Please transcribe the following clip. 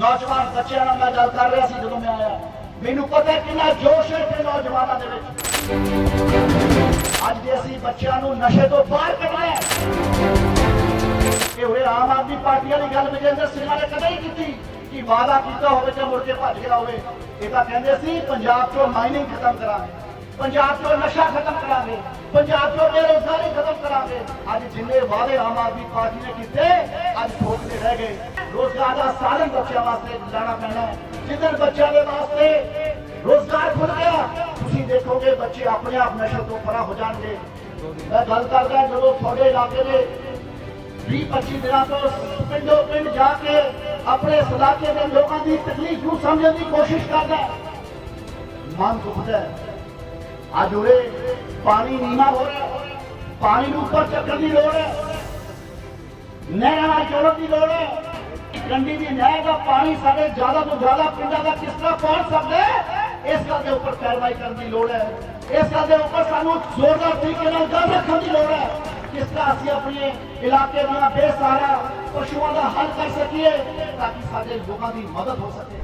ਨੌਜਵਾਨ ਬੱਚਿਆਂ ਨਾਲ ਮੈਂ ਗੱਲ ਕਰ ਰਿਹਾ ਸੀ ਜਦੋਂ ਮੈਂ ਆਇਆ। ਮੈਨੂੰ ਪਤਾ ਕਿੰਨਾ ਜੋਸ਼ ਹੈ ਇੱਥੇ ਨੌਜਵਾਨਾਂ ਦੇ ਵਿੱਚ। ਅੱਜ ਅਸੀਂ ਬੱਚਿਆਂ ਨੂੰ ਨਸ਼ੇ ਤੋਂ ਬਾਹਰ ਕੱਢਣਾ ਇਹ ਹੋਏ ਆਮ ਆਦਮੀ ਪਾਰਟੀ ਵਾਲੀ ਗੱਲ ਵਿਜੇਂਦਰ ਸਿੰਘਾਂ ਨੇ ਕਦੇ ਹੀ ਕੀਤੀ ਕਿ ਵਾਅਦਾ ਕੀਤਾ ਹੋਵੇ ਤੇ ਮੁੜ ਕੇ ਭੱਜ ਗਿਆ ਹੋਵੇ। ਇਹ ਤਾਂ ਕਹਿੰਦੇ ਸੀ, ਪੰਜਾਬ ਤੋਂ ਮਾਈਨਿੰਗ ਖਤਮ ਕਰਾਂਗੇ। ਪੰਜਾਬ ਤੋਂ ਨਸ਼ਾ ਖਤਮ ਕਰਾਂਗੇ ਪੰਜਾਬ ਤੋਂ ਬੇਰੋਜ਼ਗਾਰੀ ਖਤਮ ਕਰਾਂਗੇ ਅੱਜ ਜਿੰਨੇ ਵਾਅਦੇ ਆਮ ਆਦਮੀ ਪਾਰਟੀ ਨੇ ਕੀਤੇ ਅੱਜ ਠੋਕਦੇ ਰਹਿ ਗਏ ਰੋਜ਼ਗਾਰ ਦਾ ਸਾਧਨ ਬੱਚਿਆਂ ਵਾਸਤੇ ਲਾਣਾ ਪੈਣਾ ਹੈ ਜਿੱਦਣ ਬੱਚਿਆਂ ਦੇ ਵਾਸਤੇ ਰੋਜ਼ਗਾਰ ਖੁੱਲ ਗਿਆ ਤੁਸੀਂ ਦੇਖੋਗੇ ਬੱਚੇ ਆਪਣੇ ਆਪ ਨਸ਼ੇ ਤੋਂ ਪਰਾਂ ਹੋ ਜਾਣਗੇ ਮੈਂ ਗੱਲ ਕਰਦਾ ਜਦੋਂ ਤੁਹਾਡੇ ਇਲਾਕੇ ਦੇ 20 25 ਦਿਨਾਂ ਤੋਂ ਪਿੰਡੋਂ ਪਿੰਡ ਜਾ ਕੇ ਆਪਣੇ ਇਸ ਇਲਾਕੇ ਦੇ ਲੋਕਾਂ ਦੀ ਤਕਲੀਫ ਨੂੰ ਸਮਝਣ ਦੀ ਕੋਸ਼ਿਸ਼ ਕਰਦਾ ਹੈ। ਮਨ ਦੁਖਦਾ ਹੈ। ਅੱਜ ਉਰੇ ਪਾਣੀ ਨੀਵਾ ਹੋ ਰਿਹਾ। ਪਾਣੀ ਨੂੰ ਉੱਪਰ ਚੱਕਣ ਦੀ ਲੋੜ ਹੈ। ਨਹਿਰਾਂ ਨਾਲ ਜੋੜਨ ਦੀ ਲੋੜ ਹੈ। ਕੰਡੀ ਦੀ ਨਹਿਰ ਦਾ ਪਾਣੀ ਸਾਡੇ ਜ਼ਿਆਦਾ ਤੋਂ ਜ਼ਿਆਦਾ ਪਿੰਡਾਂ ਦਾ ਕਿਸ ਤਰ੍ਹਾਂ ਪਹੁੰਚ ਸਕਦਾ ਇਸ ਗੱਲ ਦੇ ਉੱਪਰ ਕਾਰਵਾਈ ਕਰਨ ਦੀ ਲੋੜ ਹੈ। ਇਸ ਗੱਲ ਦੇ ਉੱਪਰ ਸਾਨੂੰ ਜ਼ੋਰਦਾਰ ਤਰੀਕੇ ਨਾਲ ਗੱਲ ਰੱਖਣ ਦੀ ਲੋੜ ਹੈ। ਕਿਸ ਤਰ੍ਹਾਂ ਅਸੀਂ ਆਪਣੇ ਇਲਾਕੇ ਦਾ ਬੇਸਹਾਰਾ ਪਸ਼ੂਆਂ ਦਾ ਹੱਲ ਕਰ ਸਕੀਏ ਤਾਂ ਕਿ ਸਾਡੇ ਲੋਕਾਂ ਦੀ ਮਦਦ ਹੋ ਸਕੇ।